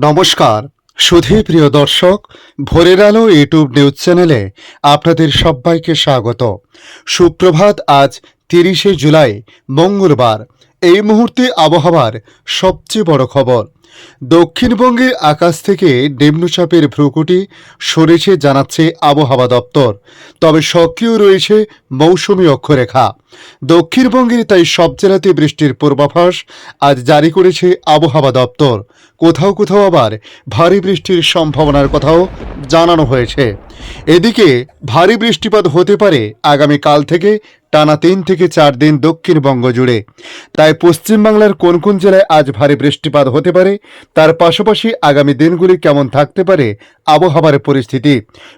নমস্কার। সুধী প্রিয় দর্শক, ভোরের আলো ইউটিউব নিউজ চ্যানেলে আপনাদের সবাইকে স্বাগত। সুপ্রভাত, আজ তিরিশে জুলাই, মঙ্গলবার। এই মুহূর্তে আবহাওয়ার সবচেয়ে বড় খবর। দক্ষিণবঙ্গের আকাশ থেকে নিম্নচাপের ভ্রুকুটি সরেছে জানাচ্ছে আবহাওয়া দপ্তর। তবে সক্রিয় রয়েছে মৌসুমি অক্ষরেখা। দক্ষিণবঙ্গের তাই সব জেলাতে বৃষ্টির পূর্বাভাস আজ জারি করেছে আবহাওয়া দপ্তর। কোথাও কোথাও আবার ভারী বৃষ্টির সম্ভাবনার কথাও জানানো হয়েছে। এদিকে ভারী বৃষ্টিপাত হতে পারে আগামী কাল থেকে টানা তিন থেকে চার দিন দক্ষিণবঙ্গ জুড়ে। তাই পশ্চিমবাংলার কোন কোন জেলায় আজ ভারী বৃষ্টিপাত হতে পারে তার পাশাপাশি আগামী দিনগুলি কেমন থাকতে পারে আবহাওয়ার পরিস্থিতি,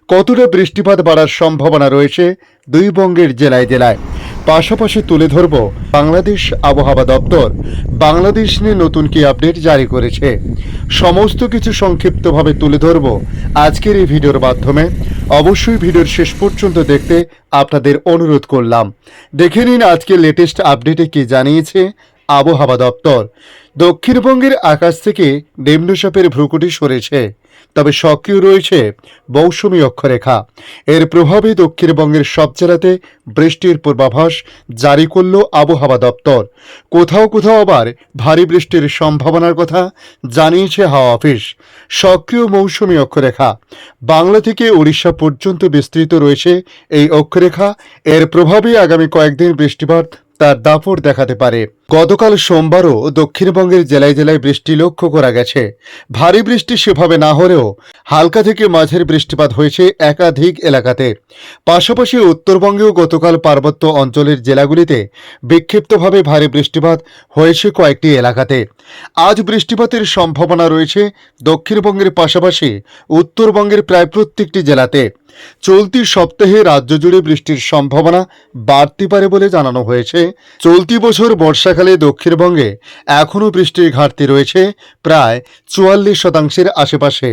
কতটা বৃষ্টিপাত বাড়ার সম্ভাবনা রয়েছে দুই বঙ্গের জেলায় জেলায়। পাশাপাশি তুলে ধরব বাংলাদেশ আবহাওয়া দপ্তর। বাংলাদেশ নিয়ে নতুন কি আপডেট জারি করেছে? সমস্ত কিছু সংক্ষিপ্তভাবে তুলে ধরব আজকের এই ভিডিওর মাধ্যমে। অবশ্যই ভিডিওর শেষ পর্যন্ত দেখতে আপনাদের অনুরোধ করলাম। দেখে নিন আজকে লেটেস্ট আপডেটে কি জানিয়েছে আবহাওয়া দপ্তর। দক্ষিণবঙ্গের আকাশ থেকে নিম্নচাপের ভ্রুকুটি সরেছে, তবে সক্রিয় রয়েছে মৌসুমী অক্ষরেখা। এর প্রভাবে দক্ষিণবঙ্গের সব জেলাতে বৃষ্টির পূর্বাভাস জারি করল আবহাওয়া দপ্তর। কোথাও কোথাও আবার ভারী বৃষ্টির সম্ভাবনার কথা জানিয়েছে হাওয়া অফিস। সক্রিয় মৌসুমী অক্ষরেখা। বাংলা থেকে উড়িষ্যা পর্যন্ত বিস্তৃত রয়েছে এই অক্ষরেখা। এর প্রভাবে আগামী কয়েকদিন বৃষ্টিপাত, তার দাপট দেখাতে পারে। গতকাল সোমবারও দক্ষিণবঙ্গের জেলায় জেলায় বৃষ্টি লক্ষ্য করা গেছে। ভারী বৃষ্টি সেভাবে না হলেও হালকা থেকে মাঝের বৃষ্টিপাত হয়েছে একাধিক এলাকাতে। পাশাপাশি উত্তরবঙ্গেও গতকাল পার্বত্য অঞ্চলের জেলাগুলিতে বিক্ষিপ্তভাবে ভারী বৃষ্টিপাত হয়েছে কয়েকটি এলাকাতে। আজ বৃষ্টিপাতের সম্ভাবনা রয়েছে দক্ষিণবঙ্গের পাশাপাশি উত্তরবঙ্গের প্রায় প্রত্যেকটি জেলাতে। চলতি সপ্তাহে রাজ্য জুড়ে বৃষ্টির সম্ভাবনা বাড়তে পারে বলে জানানো হয়েছে। চলতি বছর বর্ষাকালে দক্ষিণবঙ্গে এখনও বৃষ্টির ঘাটতি রয়েছে প্রায় চুয়াল্লিশ শতাংশের আশেপাশে।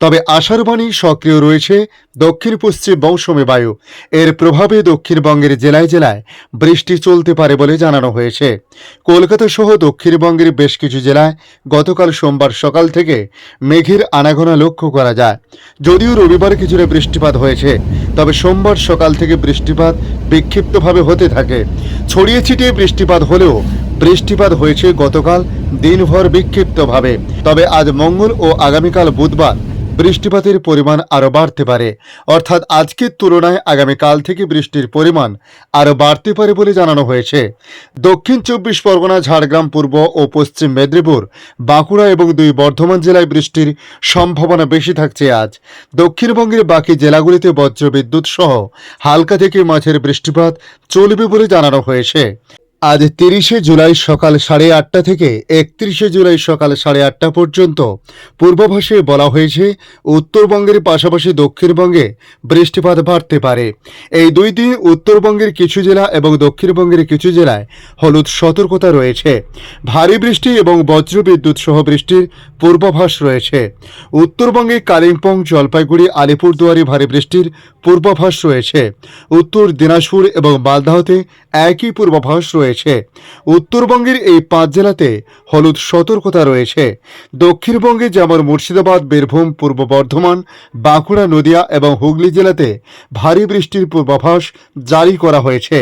তবে আষাঢ়বাণী সক্রিয় রয়েছে দক্ষিণ পশ্চিম মৌসুমী বায়ু। এর প্রভাবে দক্ষিণবঙ্গের জেলায় জেলায় বৃষ্টি চলতে পারে বলে জানানো হয়েছে। কলকাতা সহ দক্ষিণবঙ্গের বেশ কিছু জেলায় গতকাল সোমবার সকাল থেকে মেঘের আনাগোনা লক্ষ্য করা যায়। যদিও রবিবার কিছুটা বৃষ্টিপাত হয়েছে, তবে সোমবার সকাল থেকে বৃষ্টিপাত বিক্ষিপ্তভাবে হতে থাকে। ছড়িয়ে ছিটিয়ে বৃষ্টিপাত হলেও বৃষ্টিপাত হয়েছে গতকাল দিনভর বিক্ষিপ্তভাবে। তবে আজ মঙ্গল ও আগামীকাল বুধবার বৃষ্টিপাতের পরিমাণ আরও বাড়তে পারে। অর্থাৎ আজকের তুলনায় আগামীকাল থেকে বৃষ্টির পরিমাণ আরও বাড়তে পারে বলে জানানো হয়েছে। দক্ষিণ চব্বিশ পরগনা, ঝাড়গ্রাম, পূর্ব ও পশ্চিম মেদিনীপুর, বাঁকুড়া এবং দুই বর্ধমান জেলায় বৃষ্টির সম্ভাবনা বেশি থাকছে আজ। দক্ষিণবঙ্গের বাকি জেলাগুলিতে বজ্রবিদ্যুৎ সহ হালকা থেকে মাঝের বৃষ্টিপাত চলবে বলে জানানো হয়েছে। আজ তিরিশে জুলাই সকাল সাড়ে আটটা থেকে একত্রিশে জুলাই সকাল সাড়ে আটটা পর্যন্ত। পূর্বাভাসে বলা হয়েছে, উত্তরবঙ্গের পাশাপাশি দক্ষিণবঙ্গে বৃষ্টিপাত বাড়তে পারে। এই দুই দিন উত্তরবঙ্গের কিছু জেলা এবং দক্ষিণবঙ্গের কিছু জেলায় হলুদ সতর্কতা রয়েছে। ভারী বৃষ্টি এবং বজ্রবিদ্যুৎ সহ বৃষ্টির পূর্বাভাস রয়েছে। উত্তরবঙ্গে কালিম্পং, জলপাইগুড়ি, আলিপুরদুয়ারে ভারী বৃষ্টির পূর্বাভাস রয়েছে। উত্তর দিনাজপুর এবং মালদাহতে একই পূর্বাভাস রয়েছে। উত্তরবঙ্গের এই পাঁচ জেলাতে হলুদ সতর্কতা রয়েছে। দক্ষিণবঙ্গে যেমন মুর্শিদাবাদ, বীরভূম, পূর্ব বর্ধমান, বাঁকুড়া, নদিয়া এবং হুগলি জেলাতে ভারী বৃষ্টির পূর্বাভাস জারি করা হয়েছে।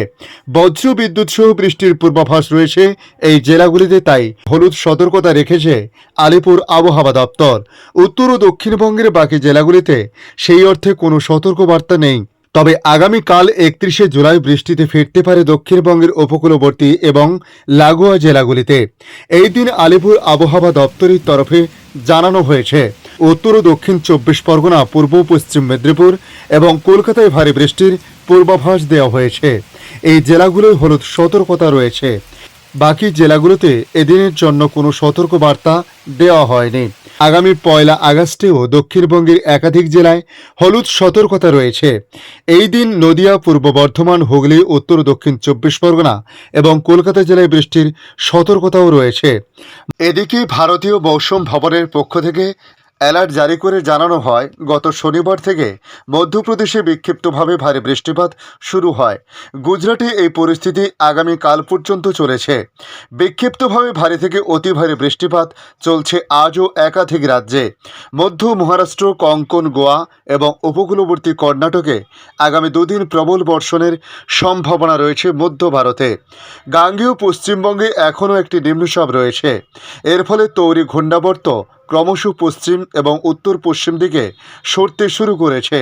বজ্র বিদ্যুৎ সহ বৃষ্টির পূর্বাভাস রয়েছে এই জেলাগুলিতে, তাই হলুদ সতর্কতা রেখেছে আলিপুর আবহাওয়া দপ্তর। উত্তর ও দক্ষিণবঙ্গের বাকি জেলাগুলিতে সেই অর্থে কোনো সতর্কবার্তা নেই। তবে আগামীকাল একত্রিশে জুলাই বৃষ্টিতে ফিরতে পারে দক্ষিণবঙ্গের উপকূলবর্তী এবং লাগোয়া জেলাগুলিতে। এই দিন আলিপুর আবহাওয়া দপ্তরের তরফে জানানো হয়েছে। উত্তর ও দক্ষিণ চব্বিশ পরগনা, পূর্ব পশ্চিম মেদিনীপুর এবং কলকাতায় ভারী বৃষ্টির পূর্বাভাস দেওয়া হয়েছে। এই জেলাগুলোয় হলুদ সতর্কতা রয়েছে। বাকি জেলাগুলোতে এদিনের জন্য কোনো সতর্কবার্তা দেওয়া হয়নি। আগামী পয়লা আগস্টেও দক্ষিণবঙ্গের একাধিক জেলায় হলুদ সতর্কতা রয়েছে। এই দিন নদিয়া, পূর্ব বর্ধমান, হুগলি, উত্তর দক্ষিণ চব্বিশ পরগনা এবং কলকাতা জেলায় বৃষ্টির সতর্কতাও রয়েছে। এদিকে ভারতীয় মৌসুম ভবনের পক্ষ থেকে অ্যালার্ট জারি করে জানানো হয়, গত শনিবার থেকে মধ্যপ্রদেশে বিক্ষিপ্তভাবে ভারী বৃষ্টিপাত শুরু হয়। গুজরাটে এই পরিস্থিতি আগামী কাল পর্যন্ত চলেছে। বিক্ষিপ্তভাবে ভারী থেকে অতি ভারী বৃষ্টিপাত চলছে আজও একাধিক রাজ্যে। মধ্য মহারাষ্ট্র, কঙ্কন, গোয়া এবং উপকূলবর্তী কর্ণাটকে আগামী দুদিন প্রবল বর্ষণের সম্ভাবনা রয়েছে মধ্য ভারতে। গাঙ্গেয় পশ্চিমবঙ্গে এখনও একটি নিম্নচাপ রয়েছে। এর ফলে তৈরি ঘূর্ণাবর্ত ক্রমশ পশ্চিম এবং উত্তর পশ্চিম দিকে সরতে শুরু করেছে।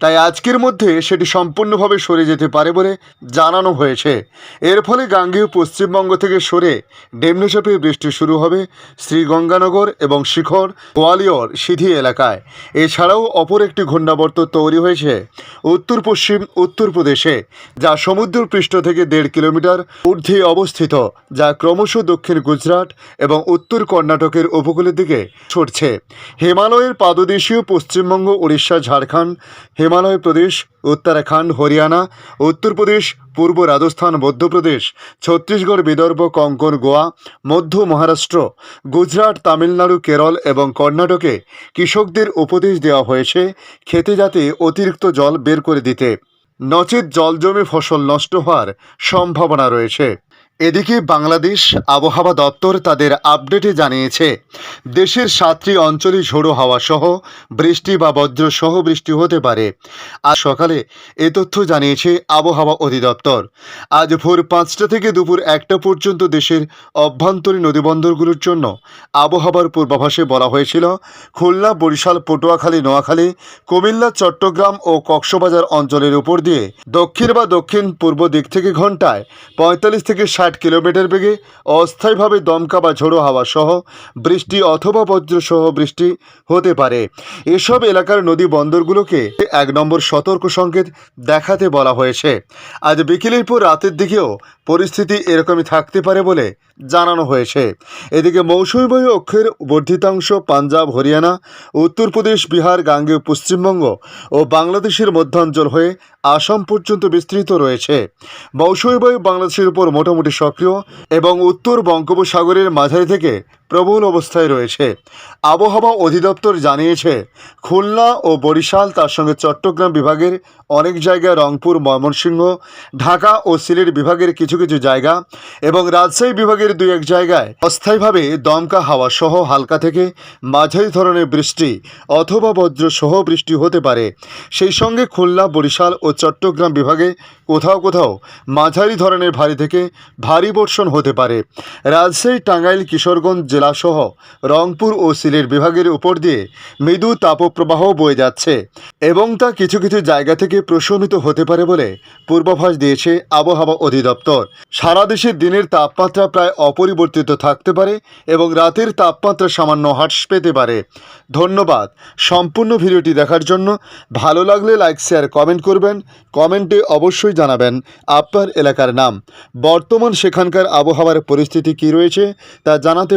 তাই আজকের মধ্যে সেটি সম্পূর্ণভাবে সরে যেতে পারে বলে জানানো হয়েছে। এর ফলে গাঙ্গেয় পশ্চিমবঙ্গ থেকে সরে নিম্নচাপে বৃষ্টি শুরু হবে শ্রীগঙ্গানগর এবং শিখর, গোয়ালিয়র, সিধি এলাকায়। এছাড়াও অপর একটি ঘূর্ণাবর্ত তৈরি হয়েছে উত্তর পশ্চিম উত্তরপ্রদেশে, যা সমুদ্র পৃষ্ঠ থেকে দেড় কিলোমিটার ঊর্ধ্বে অবস্থিত, যা ক্রমশ দক্ষিণ গুজরাট এবং উত্তর কর্ণাটকের উপকূলের দিকে ছড়ছে হিমালয়ের পাদদেশীয় পশ্চিমবঙ্গ উড়িষ্যা ঝাড়খণ্ড হিমালয় প্রদেশ, উত্তরাখণ্ড, হরিয়ানা, উত্তরপ্রদেশ, পূর্ব রাজস্থান, মধ্যপ্রদেশ, ছত্তিশগড়, বিদর্ভ, কঙ্কন, গোয়া, মধ্য মহারাষ্ট্র, গুজরাট, তামিলনাড়ু, কেরল এবং কর্ণাটকে কৃষকদের উপদেশ দেওয়া হয়েছে খেতে যাতে অতিরিক্ত জল বের করে দিতে। নচেত জল জমে ফসল নষ্ট হওয়ার সম্ভাবনা রয়েছে। এদিকে বাংলাদেশ আবহাওয়া দপ্তর তাদের আপডেটে জানিয়েছে, দেশের সাতটি অঞ্চলে ঝোড়ো হাওয়া সহ বৃষ্টি বা বজ্র সহ বৃষ্টি হতে পারে। আজ সকালে এ তথ্য জানিয়েছে আবহাওয়া অধিদপ্তর। আজ ভোর পাঁচটা থেকে দুপুর একটা পর্যন্ত দেশের অভ্যন্তরীণ নদীবন্দরগুলোর জন্য আবহাওয়ার পূর্বাভাসে বলা হয়েছিল, খুলনা, বরিশাল, পটুয়াখালী, নোয়াখালী, কুমিল্লা, চট্টগ্রাম ও কক্সবাজার অঞ্চলের উপর দিয়ে দক্ষিণ বা দক্ষিণ পূর্ব দিক থেকে ঘন্টায় পঁয়তাল্লিশ থেকে ষাট কিলোমিটার বেগে অস্থায়ীভাবে দমকা বা ঝোড়ো হাওয়া সহ বৃষ্টি অথবা বজ্রসহ বৃষ্টি হতে পারে। এসব এলাকার নদী বন্দরগুলোকে এক নম্বর সতর্ক সংকেত দেখাতে বলা হয়েছে। আজ বিকেলের পর রাতের দিকেও পরিস্থিতি এরকমই থাকতে পারে বলে জানানো হয়েছে। এদিকে মৌসুমী বায়ু অক্ষের বর্ধিতাংশ পাঞ্জাব, হরিয়ানা, উত্তরপ্রদেশ, বিহার, গাঙ্গেয়, পশ্চিমবঙ্গ ও বাংলাদেশের মধ্যাঞ্চল হয়ে আসাম পর্যন্ত বিস্তৃত রয়েছে। মৌসুমী বায়ু বাংলাদেশের উপর মোটামুটি সক্রিয় এবং উত্তর বঙ্গোপসাগরের মাঝারি থেকে প্রবল অবস্থায় রয়েছে। আবহাওয়া অধিদপ্তর জানিয়েছে, খুলনা ও বরিশাল তার সঙ্গে চট্টগ্রাম বিভাগের অনেক জায়গা রংপুর, ময়মনসিংহ, ঢাকা ও সিলেট বিভাগের কিছু কিছু জায়গা এবং রাজশাহী বিভাগের দুই এক জায়গায় অস্থায়ীভাবে দমকা হাওয়া সহ হালকা থেকে মাঝারি ধরনের বৃষ্টি অথবা বজ্র সহ বৃষ্টি হতে পারে। সেই সঙ্গে খুলনা, বরিশাল ও চট্টগ্রাম বিভাগে কোথাও কোথাও মাঝারি ধরনের ভারী থেকে ভারী বর্ষণ হতে পারে। রাজশাহী, টাঙ্গাইল, কিশোরগঞ্জ জেলাসহ রংপুর ও সিলেট বিভাগের উপর দিয়ে মৃদু তাপপ্রবাহ বয়ে যাচ্ছে এবং তা কিছু কিছু জায়গা থেকে প্রশমিত হতে পারে বলে পূর্বাভাস দিয়েছে আবহাওয়া অধিদপ্তর। সারা দেশের দিনের তাপমাত্রা প্রায় অপরিবর্তিত থাকতে পারে এবং রাতের তাপমাত্রা সামান্য হ্রাস পেতে পারে। ধন্যবাদ। সম্পূর্ণ ভিডিওটি দেখার জন্য ভালো লাগলে লাইক, শেয়ার, কমেন্ট করবেন। কমেন্টে অবশ্যই জানাবেন আপনার এলাকার নাম। বর্তমান সেখানকার আবহাওয়ার পরিস্থিতি কী রয়েছে তা জানাতে